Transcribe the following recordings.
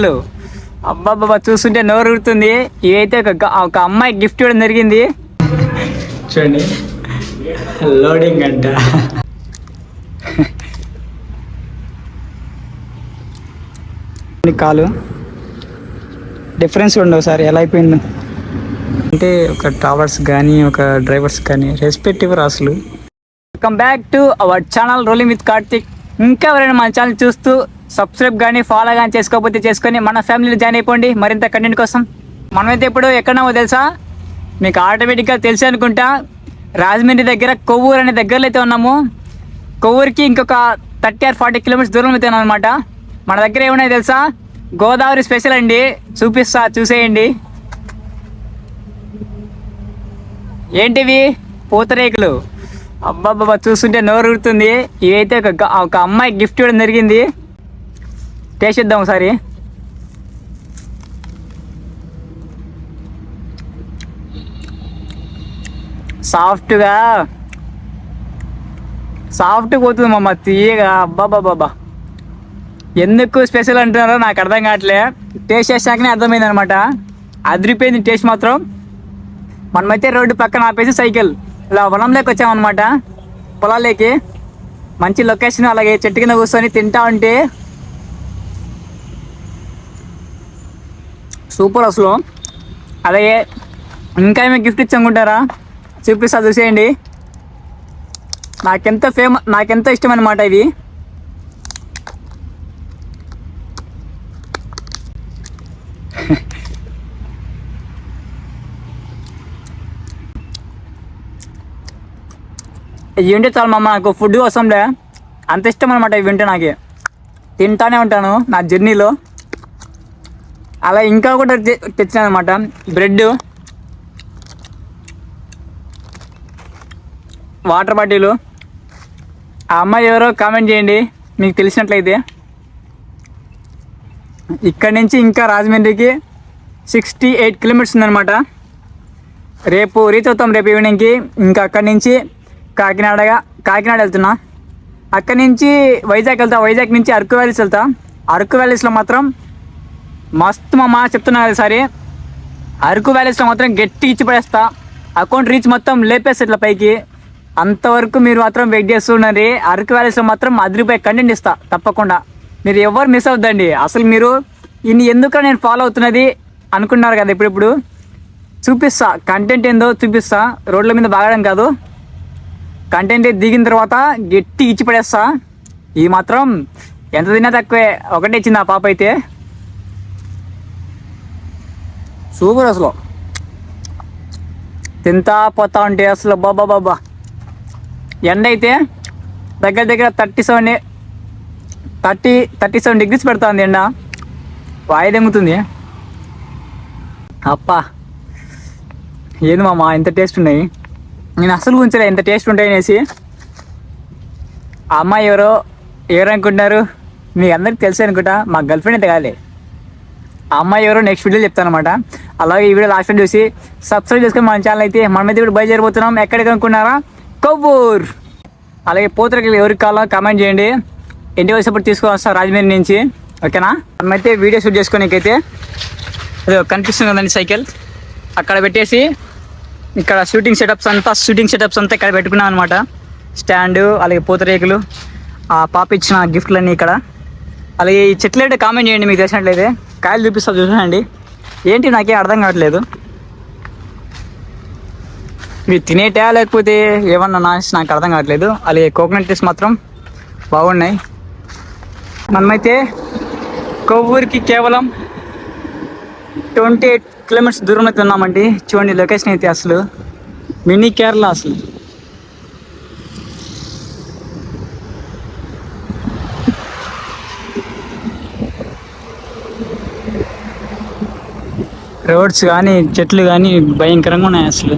Hello అబ్బాబ్బా చూస్తుంటే నోరు ఉడుతుంది ఇదైతే ఒక అమ్మాయి గిఫ్ట్ ఇవ్వడం జరిగింది. చూడండి. లోడింగ్ అంట. కాలు. డిఫరెన్స్ ఉండవు సార్ ఎలా అయిపోయింది? అంటే ఒక ట్రావెల్స్ కానీ ఒక డ్రైవర్స్ కానీ రెస్పెక్టివ్ అసలు. Welcome back to our channel rolling with Karthik ఇంకా ఎవరైనా మన ఛానల్ చూస్తూ సబ్స్క్రైబ్ కానీ ఫాలో కానీ చేసుకోకపోతే చేసుకొని మన ఫ్యామిలీలో జాయిన్ అయిపోండి. మరింత కంటెంట్ కోసం. మనమైతే ఇప్పుడు ఎక్కడో తెలుసా? మీకు ఆటోమేటిక్గా తెలిసి అనుకుంటా. రాజమండ్రి దగ్గర కొవ్వూరు అనే దగ్గరలో అయితే ఉన్నాము. కొవ్వూరుకి ఇంకొక థర్టీ ఆర్ ఫార్టీ కిలోమీటర్స్ దూరం అయితే అనమాట మన దగ్గర ఏమున్నాయి తెలుసా? గోదావరి స్పెషల్ అండి. చూపిస్తా చూసేయండి. ఏంటివి? పూతరేకులు. అబ్బాబ్బా చూస్తుంటే నోరు ఊరుతుంది. ఇదైతే ఒక ఒక అమ్మాయి గిఫ్ట్ ఇవ్వడం జరిగింది. టేస్ట్ ఇద్దాం ఒకసారి. సాఫ్ట్గా సాఫ్ట్ పోతుంది మమ్మ తీయగా. అబ్బాబాబా ఎందుకు స్పెషల్ అంటున్నారో నాకు అర్థం కావట్లే. టేస్ట్ చేసాకనే అర్థమైంది అనమాట అదిరిపోయింది టేస్ట్ మాత్రం. మనమైతే రోడ్డు పక్కన ఆపేసి సైకిల్ ఇలా పొలంలోకి వచ్చామన్నమాట. పొలాల్లోకి. మంచి లొకేషన్ అలాగే చెట్టు కింద కూర్చొని తింటా ఉంటే సూపర్ అసలు. అలాగే ఇంకా ఏమైనా గిఫ్ట్ ఇచ్చనుకుంటారా చూపిస్తా చూసేయండి. నాకెంత ఫేమ నాకెంత ఇష్టం అనమాట ఇది ఇవి ఉంటే చాలు మమ్మ నాకు ఫుడ్ కోసంలే. అంత ఇష్టం అనమాట ఇవి ఉంటే నాకు. తింటానే ఉంటాను నా జర్నీలో అలా ఇంకా కూడా తెచ్చాను అనమాట బ్రెడ్. Water bottle. ఆ అమ్మాయి ఎవరో కామెంట్ చేయండి. మీకు తెలిసినట్లయితే. ఇక్కడి నుంచి ఇంకా రాజమండ్రికి సిక్స్టీ ఎయిట్ కిలోమీటర్స్ ఉందనమాట రేపు రీచ్ అవుతాం రేపు ఈవినింగ్కి. ఇంకా అక్కడి నుంచి కాకినాడగా కాకినాడ వెళ్తున్నా. అక్కడి నుంచి వైజాగ్ వెళ్తా. వైజాగ్ నుంచి అరకు వ్యాలీస్ వెళ్తా. అరకు వ్యాలీస్లో మాత్రం మస్తు మా మా చెప్తున్నా కదా సరే అరకు వ్యాలీస్లో మాత్రం గట్టి ఇచ్చి పడేస్తా. అకౌంట్ రీచ్ మొత్తం లేపేస్తా ఇట్లా పైకి. అంతవరకు మీరు మాత్రం వెయిట్ చేస్తున్నారు అరకు వ్యాలీస్లో మాత్రం అదిరిపోయి కంటెంట్ ఇస్తా తప్పకుండా. మీరు ఎవరు మిస్ అవుద్దండి అసలు మీరు ఇన్ని ఎందుకు నేను ఫాలో అవుతున్నది అనుకున్నారు కదా ఇప్పుడిప్పుడు. చూపిస్తా కంటెంట్ ఏందో చూపిస్తా. రోడ్ల మీద బాగడం కాదు. కంటెంట్ దిగిన తర్వాత గట్టి ఇచ్చి పడేస్తా. ఇది మాత్రం ఎంత తిన్నా తక్కువే. ఒకటే ఇచ్చింది ఆ పాప అయితే. సూపర్ అసలు. తింతా పోతా ఉంటే అసలు బాబా బాబా ఎండ అయితే దగ్గర దగ్గర thirty seven thirty thirty seven degrees పెడుతుంది ఎండ. వాయిదెంగుతుంది అప్ప అప్పా. ఏంది మామ ఎంత టేస్ట్ ఉన్నాయి? నేను అసలు ఉంచలే ఎంత టేస్ట్ ఉంటాయి అనేసి. అమ్మాయి ఎవరో ఎవరు అనుకుంటున్నారు? మీ అందరికి తెలుసు అనుకుంటా మా గర్ల్ ఫ్రెండ్ అయితే కాలే అమ్మాయి ఎవరో నెక్స్ట్ వీడియో చెప్తాను అనమాట అలాగే ఈ వీడియో లాస్ట్ చూసి సబ్స్క్రైబ్ చేసుకొని మన ఛానల్ అయితే మనమైతే ఇప్పుడు బయలుదేరిపోతున్నాం ఎక్కడికి అనుకున్నారా? కొవ్వూర్. అలాగే పోతరకి ఎవరికి కావాలో కామెంట్ చేయండి. ఇంటి వచ్చేప్పుడు తీసుకొని వస్తాం రాజమండ్రి నుంచి. ఓకేనా మనమైతే వీడియో షూట్ చేసుకోనికైతే అదే కనిపిస్తుంది కదండి సైకిల్. అక్కడ పెట్టేసి ఇక్కడ షూటింగ్ సెటప్స్ అంతా షూటింగ్ సెటప్స్ అంతా ఇక్కడ పెట్టుకున్నాం అనమాట స్టాండు అలాగే పూతరేకులు ఆ పాప ఇచ్చిన గిఫ్ట్లన్నీ ఇక్కడ. అలాగే ఈ చెట్లు కామెంట్ చేయండి మీకు తెలిసినట్లయితే. కాయలు చూపిస్తా చూసానండి ఏంటి నాకే అర్థం కావట్లేదు. మీరు తినేటా లేకపోతే ఏమన్నా నాసి నాకు అర్థం కావట్లేదు. అలాగే కోకోనట్ టీస్ మాత్రం బాగున్నాయి. మనమైతే కొవ్వూరికి కేవలం ట్వంటీ ఎయిట్ కిలోమీటర్స్ దూరంలో అయితే ఉన్నామండి. చూడండి లొకేషన్ అయితే అసలు. మినీ కేరళ అసలు. రోడ్స్ కానీ చెట్లు కానీ భయంకరంగా ఉన్నాయి అసలు.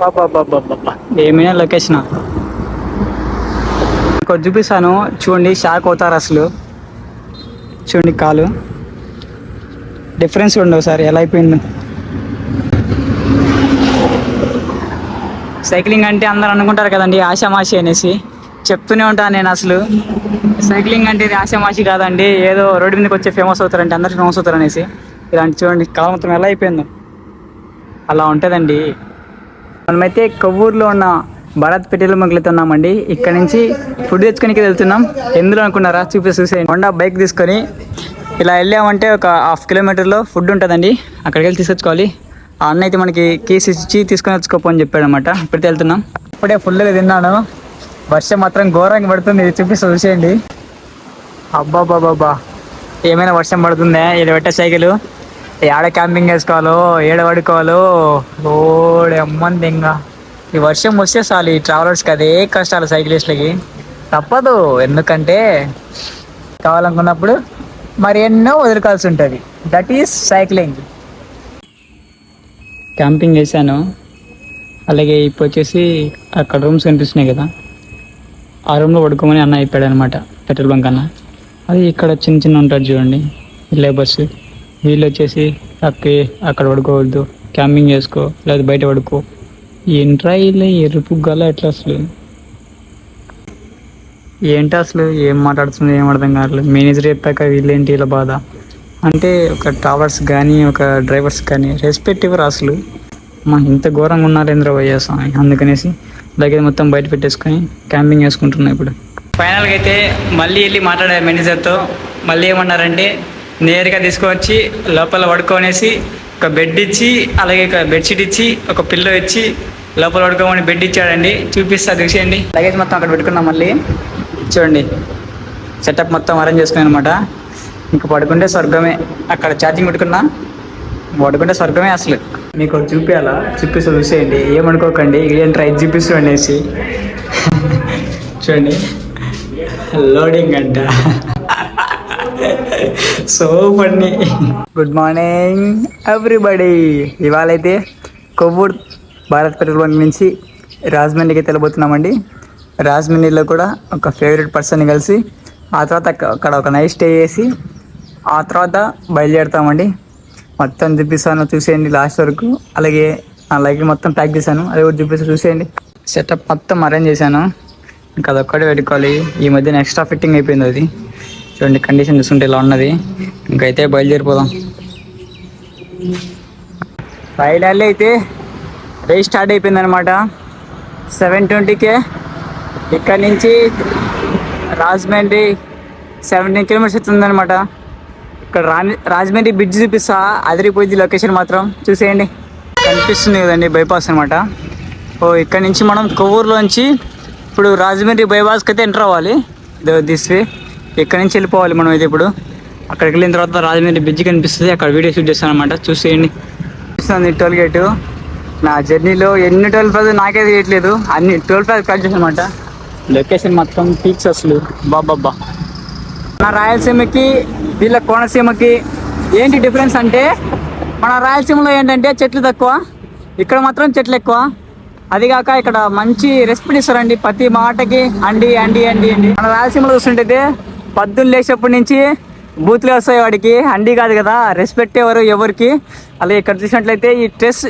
బాబా ఏమైనా లొకేషన్? ఇంకోటి చూపిస్తాను. చూడండి షాక్ అవుతారు అసలు. చూడండి కాలు. డిఫరెన్స్ ఉండవు సార్ ఎలా అయిపోయింది. సైక్లింగ్ అంటే అందరు అనుకుంటారు కదండి ఆషామాషి అనేసి. చెప్తూనే ఉంటాను నేను అసలు. సైక్లింగ్ అంటే ఇది ఆశామాషి కాదండి. ఏదో రోడ్డు మీదకి వచ్చి ఫేమస్ అవుతారంటే అందరు ఫేమస్ అవుతారు అనేసి ఇలాంటి చూడండి కాలం మొత్తం ఎలా అయిపోయిందో. అలా ఉంటుందండి. మనమైతే కొవ్వూరులో ఉన్న భారత్ పెట్రోల్ బంక్లతో ఉన్నామండి ఇక్కడ నుంచి ఫుడ్ తెచ్చుకోనికి వెళ్తున్నాం. ఎందులో అనుకున్నారా? చూపి చూసే హోండా బైక్ తీసుకొని ఇలా వెళ్ళామంటే ఒక హాఫ్ కిలోమీటర్లో ఫుడ్ ఉంటుందండి. అక్కడికి వెళ్ళి తీసుకొచ్చుకోవాలి. ఆ అన్న అయితే మనకి కేసు ఇచ్చి తీసుకొని వచ్చుకోపో అని చెప్పాడు అనమాట ఇప్పుడైతే వెళ్తున్నాం. ఇప్పుడే ఫుల్గా తిన్నాను. వర్షం మాత్రం ఘోరంగా పడుతుంది ఇది చూపిస్తా చూసేయండి. అబ్బాబాబాబా ఏమైనా వర్షం పడుతుందా? ఇది పెట్టే సైకిల్? ఏడ క్యాంపింగ్ వేసుకోవాలో? ఏడ పడుకోవాలో? ఓడే అమ్మంది ఇంకా. ఈ వర్షం వస్తే చాలు ఈ ట్రావెలర్స్కి అదే కష్టాలు సైక్లిస్టులకి. తప్పదు ఎందుకంటే కావాలనుకున్నప్పుడు మరి ఎన్నో వదులుకోవాల్సి ఉంటుంది. దట్ ఈస్ సైక్లింగ్ క్యాంపింగ్ చేశాను అలాగే ఇప్పుడు వచ్చేసి అక్కడ రూమ్స్ కనిపిస్తున్నాయి కదా. ఆ రూమ్లో పడుకోమని అన్న అయిపోయాడు అనమాట పెట్రోల్ బంక్ అన్న. అది ఇక్కడ చిన్న చిన్న ఉంటారు చూడండి లేబర్స్ వీళ్ళు వచ్చేసి అక్కి అక్కడ పడుకోవద్దు క్యాంపింగ్ చేసుకో లేదా బయట పడుకో. ఏంట్రా వీళ్ళు ఎరుపు గల ఎట్లా అసలు? ఏంటి అసలు? ఏం మాట్లాడుతుంది ఏం అర్థం కావట్లేదు. మేనేజర్ చెప్పాక వీళ్ళేంటి ఇలా బాధ? అంటే ఒక ట్రావెల్స్ కానీ ఒక డ్రైవర్స్ కానీ రెస్పెక్ట్ ఇవ్వరు అసలు. మా ఇంత ఘోరంగా ఉన్నారు ఇంద్ర వైఎస్ఆర్ అందుకనేసి లగేజ్ మొత్తం బయట పెట్టేసుకొని క్యాంపింగ్ చేసుకుంటున్నాం ఇప్పుడు. ఫైనల్గా అయితే మళ్ళీ వెళ్ళి మాట్లాడారు మేనేజర్తో. మళ్ళీ ఏమన్నారంటే నేరుగా తీసుకువచ్చి లోపల పడుకోనేసి ఒక బెడ్ ఇచ్చి అలాగే ఒక బెడ్షీట్ ఇచ్చి ఒక పిల్లో ఇచ్చి లోపల పడుకోమని బెడ్ ఇచ్చాడండి. చూపిస్తా చూసేయండి. లగేజ్ మొత్తం అక్కడ పెట్టుకున్నాం మళ్ళీ. చూడండి. సెటప్ మొత్తం అరేంజ్ చేసుకుని అనమాట ఇంకా పడుకుంటే స్వర్గమే. అక్కడ ఛార్జింగ్ పెట్టుకున్నా. పడుకుంటే స్వర్గమే అసలు. మీకు ఒకటి చూపించాలా చూపిస్తూ చూసేయండి. ఏమనుకోకండి ఇండియన్ ట్రై చూపిస్తూ అనేసి. చూడండి. లోడింగ్ అంట. So funny good morning everybody ఇవాళైతే Kovvur Bharat petrol bunk నుంచి రాజమండ్రికి వెళ్ళబోతున్నామండి. రాజమండ్రిలో కూడా ఒక ఫేవరెట్ పర్సన్ కలిసి ఆ తర్వాత అక్కడ ఒక నైట్ స్టే చేసి ఆ తర్వాత బయలుదేరుతామండి. మొత్తం చూపిస్తాను చూసేయండి లాస్ట్ వరకు. అలాగే నా లైక్ మొత్తం ప్యాక్ చేశాను. అది కూడా చూపిస్తాను చూసేయండి. సెటప్ మొత్తం అరేంజ్ చేశాను. ఇంకా అదొక్కడే పెట్టుకోవాలి. ఈ మధ్యన ఎక్స్ట్రా ఫిట్టింగ్ అయిపోయింది అది. చూడండి కండిషన్ చూసుకుంటే ఇలా ఉన్నది. ఇంకైతే బయలుదేరిపోదాం. ఫైనల్ అయితే రేస్ స్టార్ట్ అయిపోయింది అనమాట సెవెన్ ట్వంటీకే ఇక్కడ నుంచి రాజమండ్రి సెవెంటీన్ కిలోమీటర్స్ అవుతుందన్నమాట ఇక్కడ రాజమండ్రి బ్రిడ్జ్ చూపిస్తా. అదిరిపోయింది లొకేషన్ మాత్రం. చూసేయండి. కనిపిస్తుంది కదండి బైపాస్ అనమాట ఓ ఇక్కడ నుంచి మనం కొవ్వూరులోంచి ఇప్పుడు రాజమండ్రి బైపాస్కి అయితే ఎంటర్ అవ్వాలి. దిస్ వే ఇక్కడ నుంచి వెళ్ళిపోవాలి మనం అయితే ఇప్పుడు. అక్కడికి వెళ్ళిన తర్వాత రాజమండ్రి బ్రిడ్జ్ కనిపిస్తుంది. అక్కడ వీడియో షూట్ చేస్తాను అనమాట చూసేయండి. కనిపిస్తుంది టోల్ గేటు నా జర్నీలో ఎన్ని టోల్ ప్లాజా నాకే తెలియట్లేదు. అన్ని టోల్ ప్లాజా కట్ చేసాను అనమాట లొకేషన్ మొత్తం పీక్స్ అసలు. బాబాబ్బా మన రాయలసీమకి వీళ్ళ కోనసీమకి ఏంటి డిఫరెన్స్ అంటే మన రాయలసీమలో ఏంటంటే చెట్లు తక్కువ ఇక్కడ మాత్రం చెట్లు ఎక్కువ. అదిగాక ఇక్కడ మంచి రెస్పెక్ట్ ఇస్తారండి. ప్రతి మాటకి అండి అండి అండి అండి. మన రాయలసీమలో చూస్తుంటే పద్దులు లేచేప్పటి నుంచి బూత్లు వస్తాయి వాడికి. అండి కాదు కదా రెస్పెక్ట్ ఎవరు ఎవరికి? అలాగే ఇక్కడ చూసినట్లయితే ఈ ట్రెస్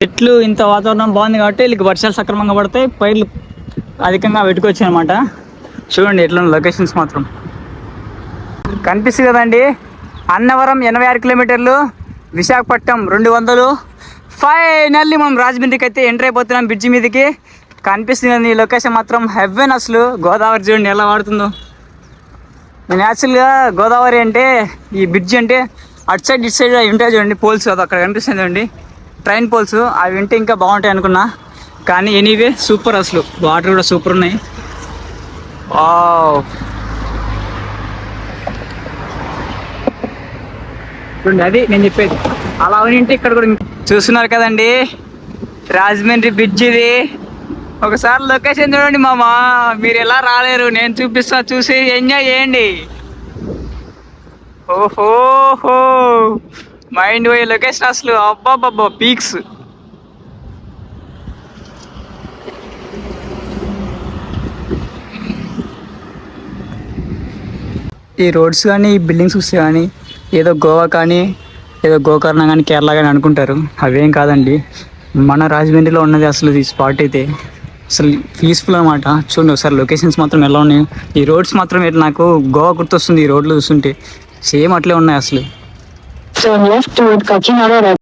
చెట్లు ఇంత వాతావరణం బాగుంది కాబట్టి వీళ్ళకి వర్షాలు సక్రమంగా పడతాయి పైర్లు అధికంగా పెట్టుకోవచ్చు అనమాట చూడండి ఎట్లా లొకేషన్స్ మాత్రం. కనిపిస్తుంది కదండి అన్నవరం ఎనభై ఆరు కిలోమీటర్లు విశాఖపట్నం రెండు వందలు. ఫైనల్లీ మనం రాజమండ్రికి అయితే ఎంటర్ అయిపోతున్నాం బ్రిడ్జి మీదకి. కనిపిస్తుంది కదండి ఈ లొకేషన్ మాత్రం హెవెన్ అసలు. గోదావరి చూడండి ఎలా వాడుతుందో. నేను యాక్చువల్గా గోదావరి అంటే ఈ బ్రిడ్జ్ అంటే అటు సైడ్ ఇటు సైడ్ అవి ఉంటాయి చూడండి పోల్స్ అది అక్కడ కనిపిస్తుంది చూడండి. ట్రైన్ పోల్స్ అవి ఉంటే ఇంకా బాగుంటాయి అనుకున్నా. కానీ ఎనీవే సూపర్ అసలు. వాటర్ కూడా సూపర్ ఉన్నాయి. చూడండి అది నేను చెప్పేది. అలా ఉంటే ఇక్కడ కూడా చూస్తున్నారు కదండి. రాజమండ్రి బ్రిడ్జ్ ఇది. ఒకసారి లొకేషన్ చూడండి మామ. మీరు ఎలా రాలేరు? నేను చూపిస్తా చూసి ఎంజాయ్ చేయండి. ఓహోహో మైండ్ పోయే లొకేషన్ అసలు. అబ్బాబ్బా పీక్స్ ఈ రోడ్స్ కానీ ఈ బిల్డింగ్స్ చూస్తే కానీ ఏదో గోవా కానీ ఏదో గోకర్ణ కానీ కేరళ కానీ అనుకుంటారు. అవేం కాదండి. మన రాజమండ్రిలో ఉన్నది అసలు ఈ స్పాట్ అయితే. అసలు పీస్ఫుల్ అనమాట చూడండి ఒకసారి లొకేషన్స్ మాత్రం ఎలా ఉన్నాయి. ఈ రోడ్స్ మాత్రం ఎట్లా నాకు గోవా గుర్తొస్తుంది ఈ రోడ్లు చూస్తుంటే. సేమ్ అట్లే ఉన్నాయి అసలు.